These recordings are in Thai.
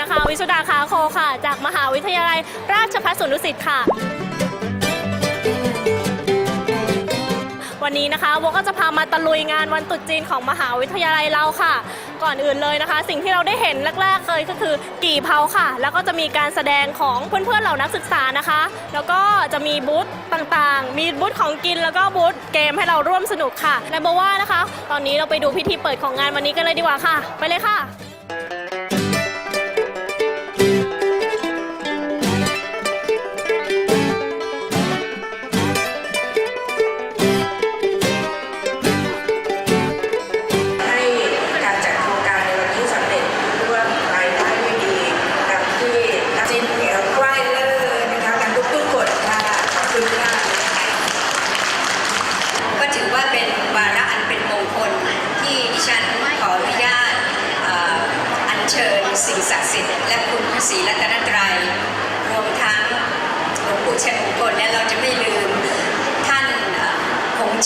นะคะ วิสุดาคาโคค่ะ จากมหาวิทยาลัยราชภัฏสวนดุสิตค่ะ วันนี้นะคะโบก็จะพามาตะลุยงานวันตรุษจีนของมหาวิทยาลัยเราค่ะ ก่อนอื่นเลยนะคะ สิ่งที่เราได้เห็นแรกๆเลยก็คือกี่เผาค่ะ แล้วก็จะมีการแสดงของเพื่อนๆเหล่านักศึกษานะคะ แล้วก็จะมีบูธต่างๆ มีบูธของกินแล้วก็บูธเกมให้เราร่วมสนุกค่ะและโบว่านะคะ ตอนนี้เราไปดูพิธีเปิดของงานวันนี้กันเลยดีกว่าค่ะ ไปเลยค่ะ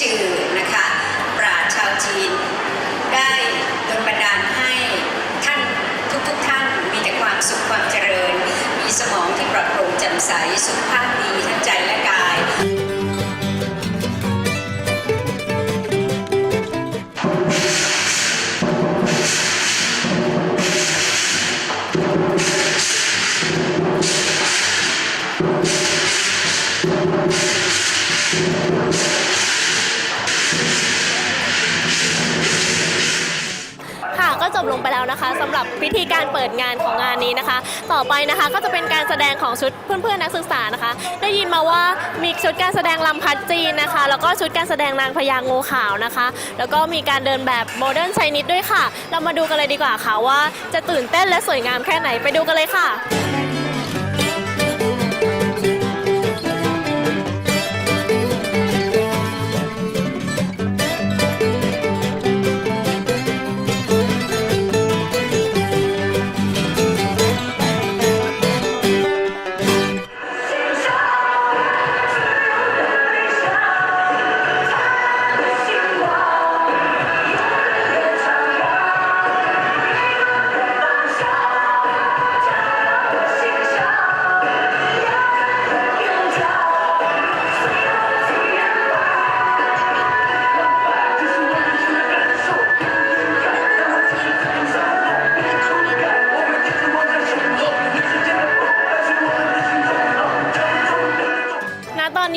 จือนะคะ ปราชญ์ชาวจีน ได้ดลบันดาลให้ท่านทุกๆท่านมีแต่ความสุขความเจริญ มีสมองที่ปลอดโปร่งแจ่มใสสุขภาพดีทั้งใจและกาย แล้วนะคะสำหรับพิธีการเปิดงานของงานนี้นะคะ ต่อไปนะคะก็จะเป็นการแสดงของชุดเพื่อนๆนักศึกษานะคะ ได้ยินมาว่ามีชุดการแสดงลำพัดจีนนะคะ แล้วก็ชุดการแสดงนางพญางูขาวนะคะ แล้วก็มีการเดินแบบโมเดิร์นไชนิดด้วยค่ะ เรามาดูกันเลยดีกว่าค่ะว่า จะตื่นเต้นและสวยงามแค่ไหนไปดูกันเลยค่ะ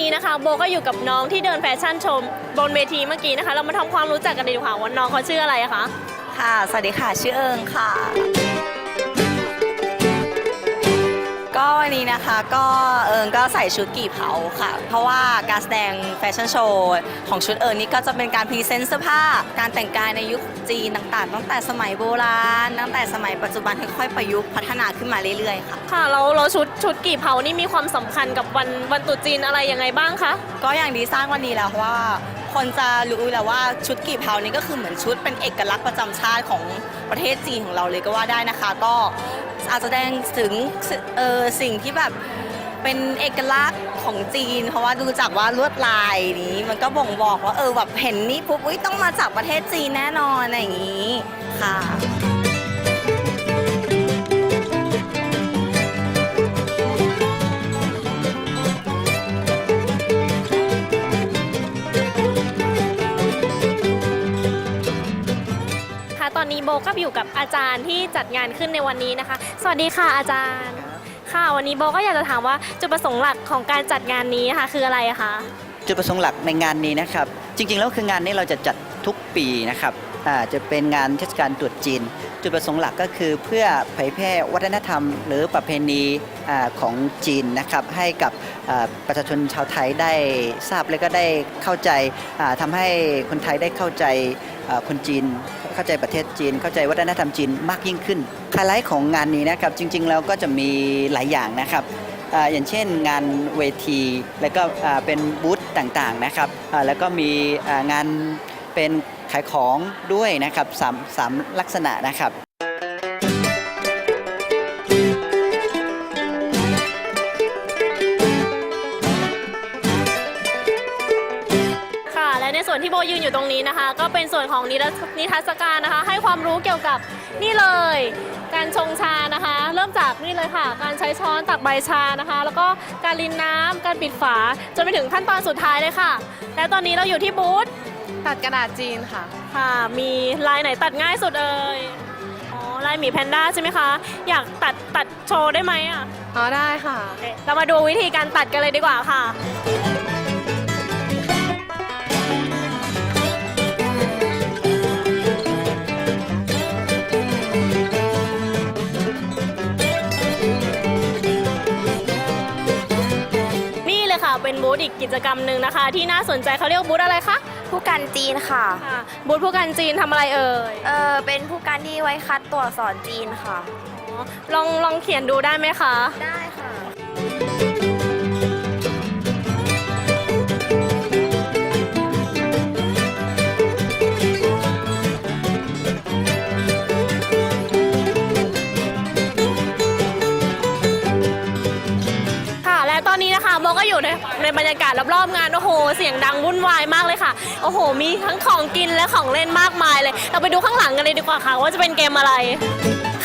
นี้นะคะโบก็อยู่กับน้องที่เดินแฟชั่นชม บนเวทีเมื่อกี้นะคะ เรามาทำความรู้จักกันดีกว่าว่าน้องเขาชื่ออะไรอะคะ ค่ะ สวัสดีค่ะ ชื่อเอิงค่ะ ก็วันนี้นะคะก็เอิงก็ใส่ชุดกี่เผาค่ะ เพราะว่าการแสดงแฟชั่นโชว์ของชุดเอิงนี่ก็จะเป็นการพรีเซนต์เสื้อผ้า การแต่งกายในยุคจีนต่างๆ ตั้งแต่สมัยโบราณ ตั้งแต่สมัยปัจจุบันค่อยๆประยุกต์พัฒนาขึ้นมาเรื่อยๆค่ะ ค่ะแล้วเราชุดชุดกี่เผานี่มีความสำคัญกับวันวันตรุษจีนอะไรยังไงบ้างคะ ก็อย่างดีสร้างวันนี้แล้วเพราะว่า คนจะรู้แล้วว่าชุดกี่เผานี่ก็คือเหมือนชุดเป็นเอกลักษณ์ประจำชาติของประเทศจีนของเราเลยก็ว่าได้นะคะ ก็ อาจจะแสดงถึงสิเออสิ่งที่แบบเป็นเอกลักษณ์ของจีน เพราะว่าดูจากว่าลวดลายนี้มันก็บ่งบอกว่าเออแบบเห็นนี่ปุ๊บอุ๊ยต้องมาจากประเทศจีนแน่นอนอะไรอย่างนี้ค่ะ ค่ะตอนนี้โบก็อยู่กับอาจารย์ที่จัดงานขึ้นในวันนี้นะคะ สวัสดีค่ะอาจารย์ ค่ะวันนี้โบก็อยากจะถามว่าจุดประสงค์หลักของการจัดงานนี้นะคะคืออะไรอะคะจุดประสงค์หลักในงานนี้นะครับ จริงๆแล้วคืองานนี้เราจะจัดทุกปีนะครับอ่าจะเป็นงานเทศกาลตรุษจีน จุดประสงค์หลักก็คือเพื่อเผยแพร่วัฒนธรรม หรือประเพณีอาของจีนนะครับให้กับอ่าประชาชนชาวไทยได้ทราบและก็ได้เข้าใจอ่าทำให้คนไทยได้เข้าใจอ่าคนจีน เข้าใจประเทศจีน เข้าใจวัฒนธรรมจีนมากยิ่งขึ้นไฮไลท์ของงานนี้นะครับจริงๆแล้วก็จะมีหลายอย่างนะครับอย่างเช่นงานเวที แล้วก็เป็นบูธต่างๆนะครับแล้วก็มีงานเป็นขายของด้วยนะครับสามสามลักษณะนะครับ ส่วนที่โบยืนอยู่ตรงนี้นะคะ ก็เป็นส่วนของนิทรรศนิทรรศการนะคะ ให้ความรู้เกี่ยวกับนี่เลย การชงชานะคะ เริ่มจากนี่เลยค่ะ การใช้ช้อนตักใบชานะคะ แล้วก็การรินน้ำการปิดฝาจนไปถึงขั้นตอนสุดท้ายเลยค่ะ และตอนนี้เราอยู่ที่บูธตัดกระดาษจีนค่ะค่ะ มีลายไหนตัดง่ายสุดเอ่ยอ๋อลายหมีแพนด้าใช่ไหมคะ อยากตัดตัดโชว์ได้ไหมอะอ๋อได้ค่ะโอเคเรามาดูวิธีการตัดกันเลยดีกว่าค่ะ อีกกิจกรรมหนึ่งนะคะ ที่น่าสนใจเขาเรียกว่าบูธอะไรคะผู้กันจีนค่ะ ค่ะบูธผู้กันจีนทำอะไรเอ่ยเออเป็นผู้กันที่ไว้คัดตัวอักษรจีนค่ะ อ๋อลองลองเขียนดูได้ไหมคะ ได้ค่ะค่ะ ในในบรรยากาศรอบๆงานโอ้โห เสียงดังวุ่นวายมากเลยค่ะ โอ้โห มีทั้งของกินและของเล่นมากมายเลย เราไปดูข้างหลังกันเลยดีกว่าค่ะ ว่าจะเป็นเกมอะไร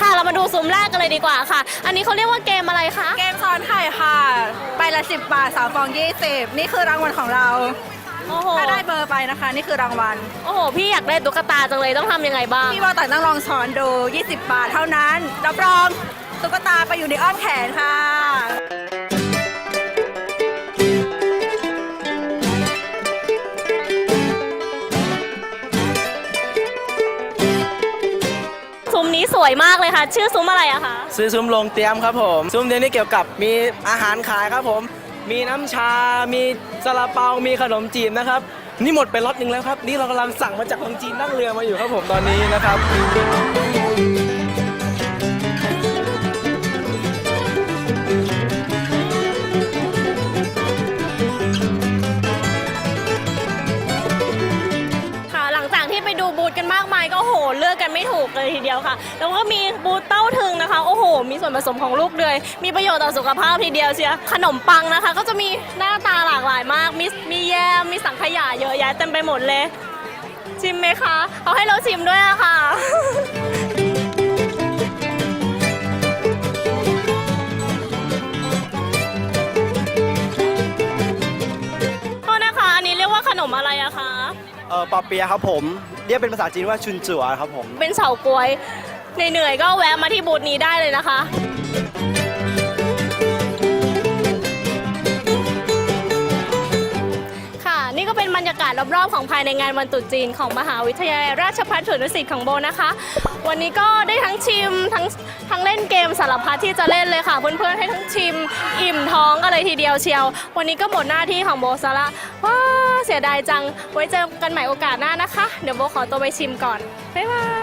ค่ะเรามาดูซุ้มแรกกันเลยดีกว่าค่ะ อันนี้เขาเรียกว่าเกมอะไรคะ เกมซ้อนไข่ค่ะใบละ 10 บาทสาวฟอง20นี่คือรางวัลของเรา โอ้โห ถ้าได้เบอร์ไปนะคะ นี่คือรางวัล โอ้โห พี่อยากได้ตุ๊กตาจังเลยต้องทำยังไงบ้าง พี่ว่าแต่ต้องลองช้อนดู 20 บาทเท่านั้น รับรองตุ๊กตาไปอยู่ในอ้อมแขนค่ะ สวยมากเลยค่ะ ชื่อซุ้มอะไรอะคะ ซื้อซุ้มโรงเตรียมครับผมซุ้มเดียวนี้เกี่ยวกับมีอาหารขายครับผม มีน้ำชา มีซาลาเปา มีขนมจีนนะครับ นี่หมดไปล็อตหนึ่งแล้วครับ นี่เรากำลังสั่งมาจากเมืองจีนนั่งเรือมาอยู่ครับผมตอนนี้นะครับ วนผสมของลูกเดือย มีประโยชน์ต่อสุขภาพทีเดียวเชียวขนมปังนะคะ ก็จะมีหน้าตาหลากหลายมาก มีมีแยมมีสังขยาเยอะแยะเต็มไปหมดเลย ชิมไหมคะเอาให้เราชิมด้วยอะค่ะโทษนะคะอันนี้เรียกว่าขนมอะไรอะคะ เออปอเปียะครับผม เรียกเป็นภาษาจีนว่าชุนจั่วครับผม เป็นเฉาก๊วย เหนื่อยๆก็แวะมาที่บูธนี้ได้เลยนะคะ ค่ะนี่ก็เป็นบรรยากาศรอบๆของภายในงานวันตรุษจีนของมหาวิทยาลัยราชภัฏสวนดุสิตของโบนะคะ วันนี้ก็ได้ทั้งชิมทั้งทั้งเล่นเกมสารพัดที่จะเล่นเลยค่ะ เพื่อนๆให้ทั้งชิมอิ่มท้องกันเลยทีเดียวเชียว วันนี้ก็หมดหน้าที่ของโบซะละว้าเสียดายจังไว้เจอกันใหม่โอกาสหน้านะคะ เดี๋ยวโบขอตัวไปชิมก่อนบ๊ายบาย